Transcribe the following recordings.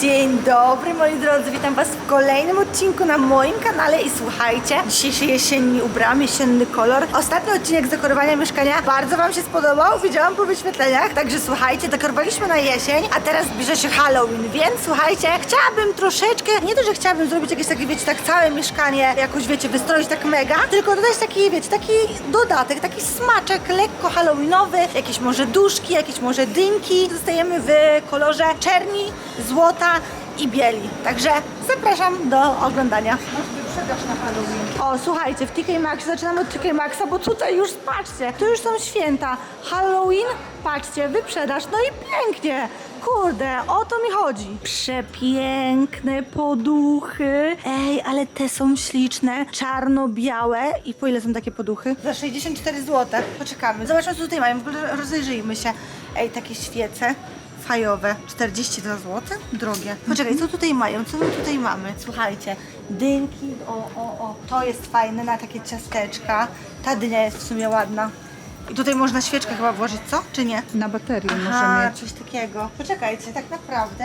Dzień dobry moi drodzy, witam was w kolejnym odcinku na moim kanale i słuchajcie, dzisiaj się jesienni ubrałam, jesienny kolor. Ostatni odcinek dekorowania mieszkania bardzo wam się spodobał, widziałam po wyświetleniach, także słuchajcie, dekorowaliśmy na jesień, a teraz bierze się Halloween, więc słuchajcie, chciałabym troszeczkę, nie to, że chciałabym zrobić jakieś takie, wiecie, tak całe mieszkanie jakoś, wiecie, wystroić tak mega, tylko dodać taki, wiecie, taki dodatek, taki smaczek lekko halloweenowy, jakieś może duszki, jakieś może dynki. Zostajemy w kolorze czerni, złota i bieli. Także zapraszam do oglądania. Na Halloween. O, słuchajcie, w TK Maxx zaczynamy od TK Maxa, bo tutaj już, patrzcie, tu już są święta. Halloween, patrzcie, wyprzedaż, no i pięknie. Kurde, o to mi chodzi. Przepiękne poduchy. Ej, ale te są śliczne, czarno-białe. I po ile są takie poduchy? Za 64 zł. Poczekamy. Zobaczmy, co tutaj mają. W ogóle rozejrzyjmy się. Ej, takie świece fajowe. 42 zł? Drogie. Poczekaj, co tutaj mają? Co my tutaj mamy? Słuchajcie, dynki, o, o, o. To jest fajne na takie ciasteczka. Ta dynia jest w sumie ładna. I tutaj można świeczkę chyba włożyć, co? Czy nie? Na baterię Aha, może mieć. coś takiego. Poczekajcie, tak naprawdę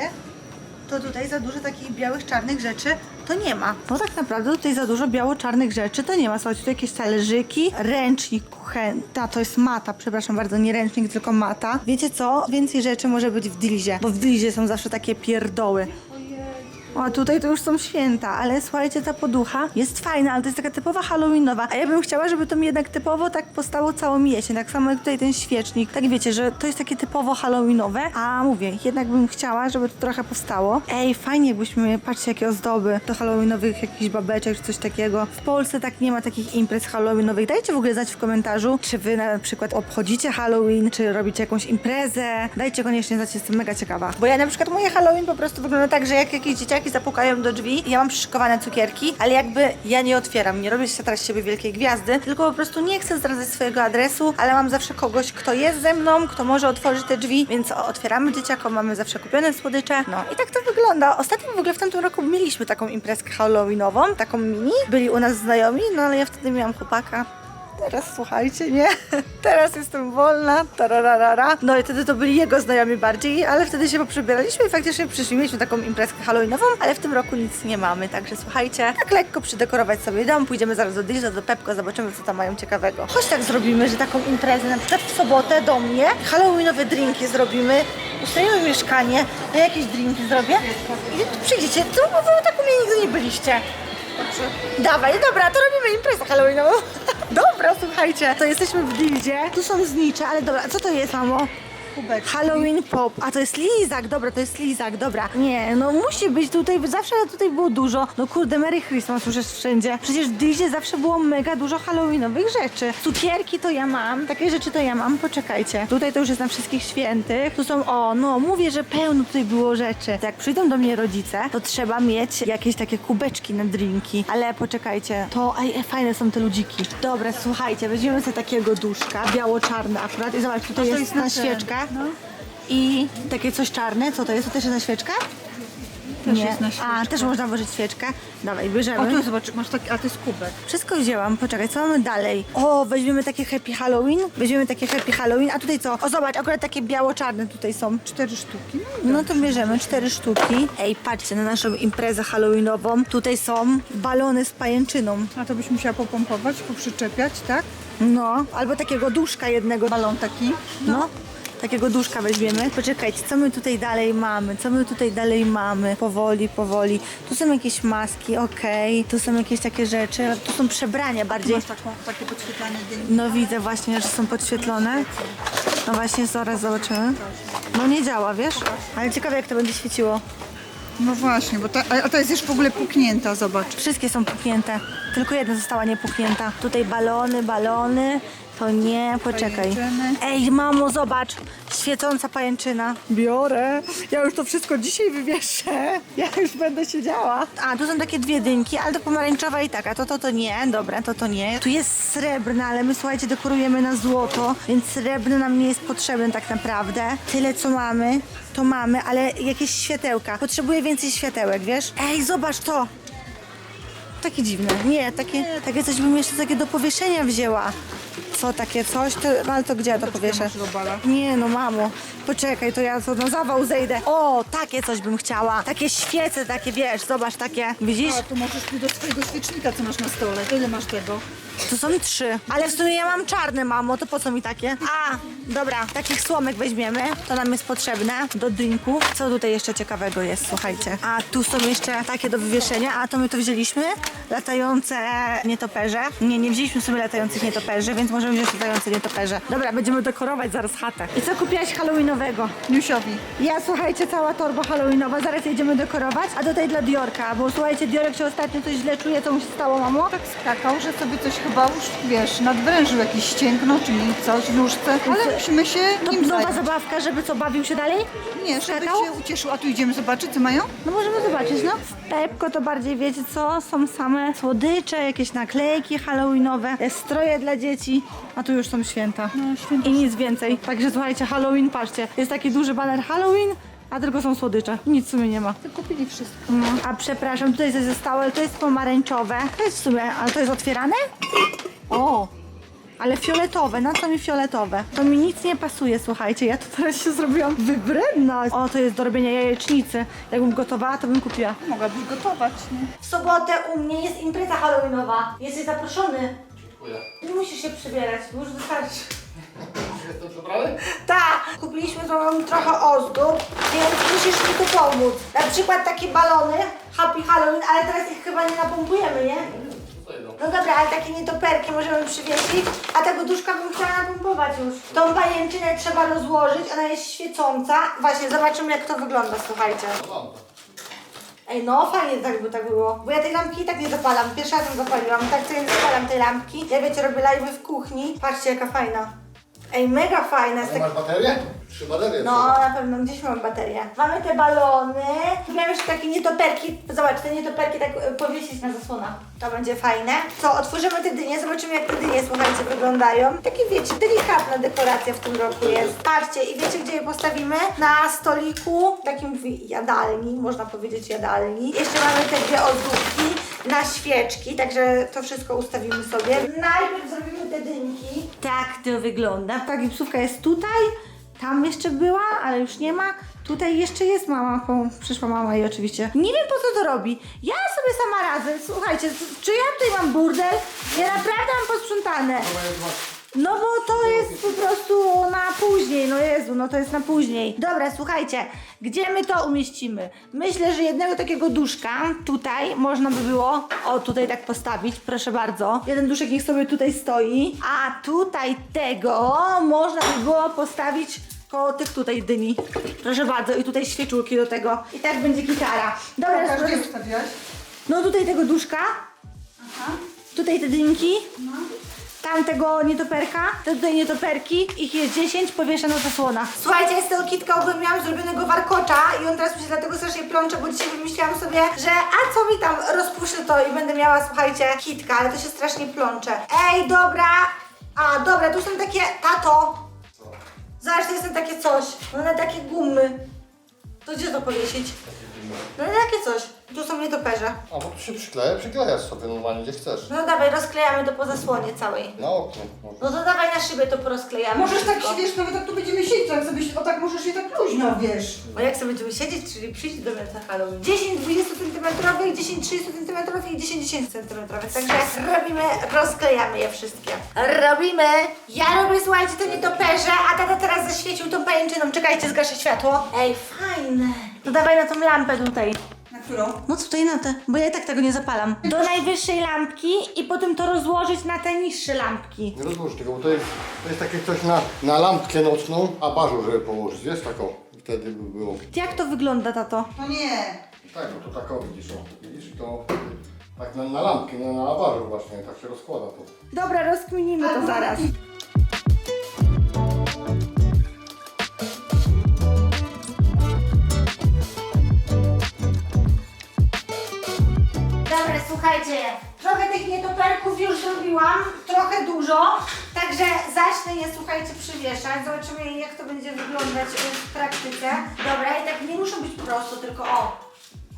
to tutaj za dużo takich białych, czarnych rzeczy to nie ma. No tak naprawdę tutaj za dużo biało-czarnych rzeczy to nie ma. Słuchajcie, tu jakieś talerzyki, ręcznik kuchenny. Ta, to jest mata, przepraszam bardzo, nie ręcznik, tylko mata. Wiecie co? Więcej rzeczy może być w Dilizie, bo w Dilizie są zawsze takie pierdoły. O, tutaj to już są święta, ale słuchajcie, ta poducha jest fajna, ale to jest taka typowa halloweenowa. A ja bym chciała, żeby to mi jednak typowo tak postało całą jesień, tak samo jak tutaj ten świecznik. Tak wiecie, że to jest takie typowo halloweenowe, a mówię, jednak bym chciała, żeby to trochę powstało. Ej, fajnie jakbyśmy, patrzcie jakie ozdoby do halloweenowych jakichś babeczek czy coś takiego. W Polsce tak nie ma takich imprez halloweenowych. Dajcie w ogóle znać w komentarzu, czy wy na przykład obchodzicie Halloween, czy robicie jakąś imprezę. Dajcie koniecznie znać, jestem mega ciekawa. Bo ja na przykład moje Halloween po prostu wygląda tak, że jak jakieś dzieciaki zapukają do drzwi, ja mam przyszykowane cukierki, ale jakby ja nie otwieram, nie robię się teraz z siebie wielkiej gwiazdy, tylko po prostu nie chcę zdradzać swojego adresu, ale mam zawsze kogoś, kto jest ze mną, kto może otworzyć te drzwi, więc otwieramy dzieciakom, mamy zawsze kupione słodycze. No i tak to wygląda. Ostatnio w ogóle w tamtym roku mieliśmy taką imprezkę halloweenową, taką mini. Byli u nas znajomi, no ale ja wtedy miałam chłopaka. Teraz słuchajcie, nie? Teraz jestem wolna, tararara. No i wtedy to byli jego znajomi bardziej, ale wtedy się poprzebieraliśmy i faktycznie przyszli, mieliśmy taką imprezkę halloweenową, ale w tym roku nic nie mamy, także słuchajcie, tak lekko przydekorować sobie dom, pójdziemy zaraz do Dilza, do Pepko, zobaczymy co tam mają ciekawego. Choć tak zrobimy, że taką imprezę na przykład w sobotę do mnie, halloweenowe drinki zrobimy, ustalimy mieszkanie, ja jakieś drinki zrobię i przyjdziecie, bo wy tak u mnie nigdy nie byliście. Dawaj, dobra, to robimy imprezę halloweenową. dobra, słuchajcie, to jesteśmy w Dildzie. Tu są znicze, ale dobra, co to jest, mamo? Kubeczki. Halloween pop. A to jest lizak, dobra, to jest lizak, dobra. Nie, no musi być tutaj, zawsze tutaj było dużo. No kurde, Merry Christmas już jest wszędzie. Przecież w Dildzie zawsze było mega dużo halloweenowych rzeczy. Cukierki to ja mam, takie rzeczy to ja mam, poczekajcie. Tutaj to już jest na wszystkich świętych. Tu są, o, no mówię, że pełno tutaj było rzeczy. Jak przyjdą do mnie rodzice, to trzeba mieć jakieś takie kubeczki na drinki. Ale poczekajcie, to, ej, fajne są te ludziki. Dobra, słuchajcie, weźmiemy sobie takiego duszka, biało-czarny akurat i zobacz, tutaj jest, jest na na świeczkę. no. I takie coś czarne, co to jest? To też jest na świeczkę? Też jest na świeczkę. A, też można włożyć świeczkę. Dawaj, bierzemy. O tu zobacz, masz taki, a to jest kubek. Wszystko wzięłam, poczekaj, co mamy dalej? O, weźmiemy takie Happy Halloween, weźmiemy takie Happy Halloween, a tutaj co? O, zobacz, akurat takie biało-czarne tutaj są. Cztery sztuki. No, No to bierzemy cztery sztuki. Ej, patrzcie na naszą imprezę halloweenową. Tutaj są balony z pajęczyną. A to byś musiała popompować, poprzyczepiać, tak? No, albo takiego duszka jednego. Balon taki. No. Takiego duszka weźmiemy. Poczekajcie, co my tutaj dalej mamy? Co my tutaj dalej mamy? Powoli, powoli. Tu są jakieś maski, okej. Tu są jakieś takie rzeczy. Tu są przebrania bardziej. Masz taką, takie podświetlane dynki. No widzę właśnie, że są podświetlone. No właśnie, zaraz zobaczymy. No nie działa, wiesz? Ale ciekawe jak to będzie świeciło. No właśnie, bo ta, a ta jest już w ogóle puknięta, zobacz. Wszystkie są puknięte. Tylko jedna została niepuknięta. Tutaj balony, balony. To nie, poczekaj. Pajęczyny. Ej, mamo, zobacz. Świecąca pajęczyna. Biorę. Ja już to wszystko dzisiaj wywieszę. Ja już będę siedziała. A, tu są takie dwie dynki, ale to pomarańczowa i taka. To, to, to nie. Dobra, to, to nie. Tu jest srebrna, ale my, słuchajcie, dekorujemy na złoto, więc srebrny nam nie jest potrzebny tak naprawdę. Tyle, co mamy, to mamy, ale jakieś światełka. Potrzebuję więcej światełek, wiesz? Ej, zobacz to. Takie dziwne. Nie, takie, takie coś bym jeszcze takie do powieszenia wzięła. Co takie coś, to, no ale to gdzie ja to powieszę? Nie no mamo, poczekaj, to ja to na zawał zejdę. O, takie coś bym chciała. Takie świece, takie wiesz, zobacz, takie. Widzisz? A tu możesz tu do swojego świecznika, co masz na stole. To ile masz tego? Tu są trzy. Ale w sumie ja mam czarne, mamo, to po co mi takie? A, dobra, takich słomek weźmiemy. To nam jest potrzebne do drinków. Co tutaj jeszcze ciekawego jest, słuchajcie. A tu są jeszcze takie do wywieszenia, a to my to wzięliśmy. Latające nietoperze. Nie, nie wzięliśmy sobie latających nietoperzy, więc możemy wziąć latające nietoperze. Dobra, będziemy dekorować zaraz chatę. I co kupiłaś halloweenowego? Niusiowi. Ja, słuchajcie, cała torba halloweenowa, zaraz jedziemy dekorować, a tutaj dla Diorka, bo słuchajcie, Diorek się ostatnio coś źle czuje, co mu się stało, mamo? Tak skakał, że sobie coś chyba już, wiesz, nadwrężył jakiś ścięgno, czyli coś w nóżce. Ale musimy się To nim nowa zająć. zabawka, żeby co, bawił się dalej? Nie, żeby Skakał? się ucieszył. A tu idziemy zobaczyć, co mają? No możemy zobaczyć, no. W Pepko to bardziej, wiecie co, są same słodycze, jakieś naklejki halloweenowe, e, stroje dla dzieci, a tu już są święta. No, święta. I nic więcej. Także słuchajcie, Halloween, patrzcie, jest taki duży baner Halloween, a tylko są słodycze. Nic w sumie nie ma. Kupili wszystko. No. A przepraszam, tutaj coś zostało, ale to jest pomarańczowe. To jest w sumie, ale to jest otwierane? O! Ale fioletowe, na co mi fioletowe? To mi nic nie pasuje, słuchajcie, ja tu teraz się zrobiłam wybredna. O, to jest do robienia jajecznicy. Jakbym gotowała, to bym kupiła. Mogłabyś gotować, nie? W sobotę u mnie jest impreza halloweenowa. Jesteś zaproszony. Dziękuję. Nie musisz się przebierać, już wystarczy. Jestem przebrany? Tak, kupiliśmy mamą trochę ozdób, więc musisz mi tu pomóc. Na przykład takie balony, Happy Halloween, ale teraz ich chyba nie napompujemy, nie? Tutaj no. No dobra, ale takie nietoperki możemy przywiesić, a tego duszka bym chciała napompować już. Tą pajęczynę trzeba rozłożyć, ona jest świecąca. Właśnie, zobaczymy jak to wygląda, słuchajcie. No mam to. Ej, no fajnie tak by tak było, bo ja tej lampki i tak nie zapalam. Pierwszy raz ją zapaliłam, tak ja nie zapalam tej lampki. Ja wiecie, robię live w kuchni. Patrzcie jaka fajna. Ej, mega fajna, jest Nie tak... masz baterię? Trzy baterie No, na pewno, gdzieś mam baterię. Mamy te balony. Miałem jeszcze takie nietoperki. Zobacz, te nietoperki tak e, powiesić na zasłonach. To będzie fajne. Co, otworzymy te dynie, zobaczymy jak te dynie, słuchajcie, wyglądają. Takie wiecie, delikatna dekoracja w tym roku jest. Patrzcie, i wiecie gdzie je postawimy? Na stoliku, takim w jadalni, można powiedzieć jadalni. Jeszcze mamy te dwie ozdóbki na świeczki, także to wszystko ustawimy sobie. Najpierw zrobimy. Tak to wygląda. Ta gipsówka jest tutaj. Tam jeszcze była, ale już nie ma. Tutaj jeszcze jest mama, po, przyszła mama i oczywiście. Nie wiem po co to robi. Ja sobie sama radzę. Słuchajcie, czy ja tutaj mam burdel? Ja naprawdę mam posprzątane. No bo to jest po prostu na później, no Jezu, no to jest na później. Dobra, słuchajcie, gdzie my to umieścimy? Myślę, że jednego takiego duszka tutaj można by było, o tutaj tak postawić, proszę bardzo. Jeden duszek niech sobie tutaj stoi, a tutaj tego można by było postawić koło tych tutaj dyni. Proszę bardzo, i tutaj świeczulki do tego. I tak będzie gitara. Dobra, Pokaż, proszę- gdzie ustawiłaś? no tutaj tego duszka, Aha. tutaj te dynki. No. Tamtego nietoperka, te tutaj nietoperki, ich jest 10, powieszę na zasłonach. Słuchajcie, ja z tego kitka ogólnie miałam zrobionego warkocza i on teraz mi się dlatego strasznie plącze, bo dzisiaj wymyśliłam sobie, że a co mi tam, rozpuszczę to i będę miała, słuchajcie, kitka, ale to się strasznie plącze. Ej, dobra, a dobra, tu są takie, tato, zobacz, to jest takie coś, one takie gumy. To gdzie to powiesić? No takie coś, tu są nietoperze. A bo tu się przykleja, przyklejasz sobie normalnie gdzie chcesz. No dawaj, rozklejamy to po zasłonie całej. Na okno. może. No to dawaj na szybę to porozklejamy. Możesz tak, wszystko. wiesz, nawet jak tu będziemy siedzieć, tak sobie, o tak możesz je tak luźno, wiesz. O jak sobie będziemy siedzieć, czyli przyjść do mnie na Halloween. 10 20 cm, 10 30 cm i 10 10 cm. Także robimy, rozklejamy je wszystkie. Robimy. Ja robię, słuchajcie, to nietoperze, a tata teraz zaświecił tą pajęczyną. Czekajcie, zgaszę światło. Ej, fajne. To dawaj na tą lampę tutaj. Którą? No tutaj na te, bo ja i tak tego nie zapalam. Do najwyższej lampki i potem to rozłożyć na te niższe lampki. Nie rozłóż tego, bo to jest, to jest takie coś na, na lampkę nocną, a bażur żeby położyć, wiesz taką. Wtedy by było. Jak to wygląda, tato? No nie. Tak, no to tak o widzisz, o. Widzisz, i to tak na, na lampkę, na, na bażur właśnie, tak się rozkłada to. Dobra, rozkminimy to zaraz. Słuchajcie, trochę tych nietoperków już zrobiłam, trochę dużo, także zacznę je, słuchajcie, przywieszać. Zobaczymy, jak to będzie wyglądać y, w praktyce. Dobra, i tak nie muszą być prosto, tylko o,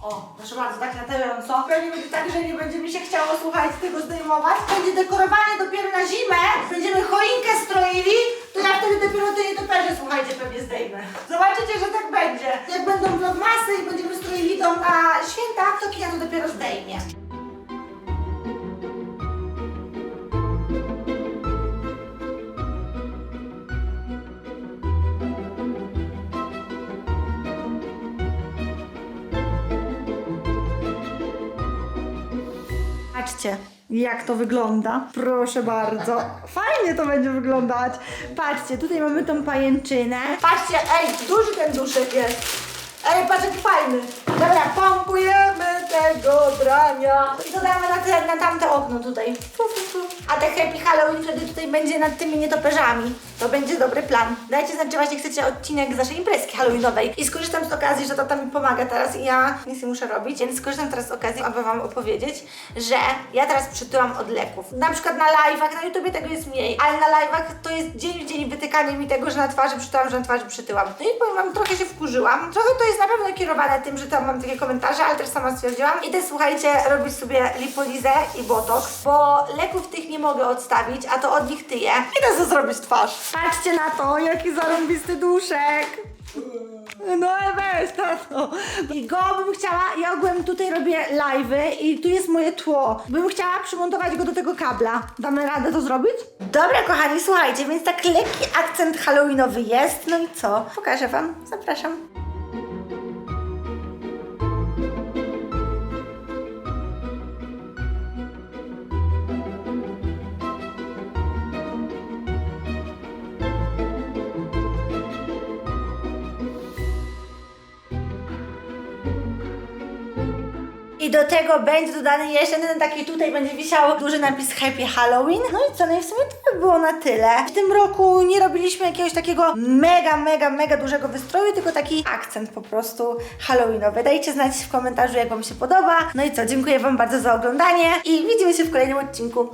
O, proszę bardzo, tak latająco. Pewnie będzie tak, że nie będzie mi się chciało, słuchajcie, tego zdejmować. Będzie dekorowanie dopiero na zimę. Będziemy choinkę stroili, to ja wtedy dopiero te nietoperze, słuchajcie, pewnie zdejmę. Zobaczycie, że tak będzie. Jak będą vlogmasy i będziemy stroili dom na święta, to Kija to dopiero zdejmie. Patrzcie, jak to wygląda. Proszę bardzo. Fajnie to będzie wyglądać. Patrzcie, tutaj mamy tą pajęczynę. Patrzcie, ej, duży ten duszek jest. Ej, patrz fajny. Dobra, pompujemy tego drania. I dodamy na, na tamte okno tutaj. Fu, fu, fu. A te Happy Halloween wtedy tutaj będzie nad tymi nietoperzami. To będzie dobry plan. Dajcie znać, czy właśnie chcecie odcinek z naszej imprezki halloweenowej. I skorzystam z okazji, że tata mi pomaga teraz i ja nic nie muszę robić, więc skorzystam teraz z okazji, aby Wam opowiedzieć, że ja teraz przytyłam od leków. Na przykład na live'ach, na YouTubie tego jest mniej, ale na live'ach to jest dzień w dzień wytykanie mi tego, że na twarzy przytyłam, że na twarzy przytyłam. No i powiem Wam, trochę się wkurzyłam. Trochę to jest na pewno kierowane tym, że tam mam takie komentarze, ale też sama stwierdziłam. Idę, słuchajcie, robić sobie lipolizę i botox, bo leków tych nie mogę odstawić, a to od nich tyję. Idę sobie zrobić twarz. Patrzcie na to, jaki zarąbisty duszek. No weź, tato. I go bym chciała, ja ogółem tutaj robię live'y i tu jest moje tło. Bym chciała przymontować go do tego kabla. Damy radę to zrobić? Dobra, kochani, słuchajcie, więc tak lekki akcent halloweenowy jest. No i co? Pokażę wam. Zapraszam. I do tego będzie dodany jeszcze ten taki tutaj będzie wisiał duży napis Happy Halloween. No i co, no i w sumie to by było na tyle. W tym roku nie robiliśmy jakiegoś takiego mega, mega, mega dużego wystroju, tylko taki akcent po prostu halloweenowy. Dajcie znać w komentarzu, jak Wam się podoba. No i co, dziękuję Wam bardzo za oglądanie i widzimy się w kolejnym odcinku.